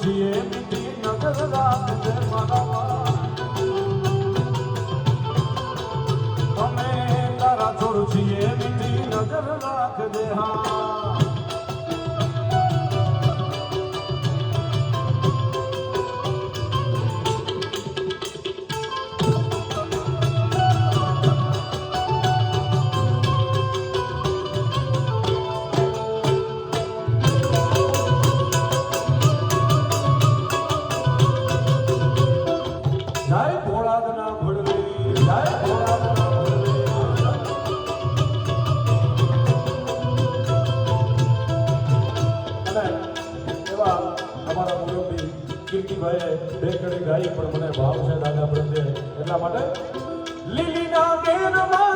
છીએ મીઠી નજર રાખજે મારા. અમે તારા છોડ છીએ મીઠી નજર રાખજે હા જય ભોળાદના ભળવે. જય ભોળાદના કીર્તિભાઈએ બે કડી ગાઈ પણ મને ભાવ છે દાદા પ્રત્યે એટલા માટે લીલીના ગુજરાતમાં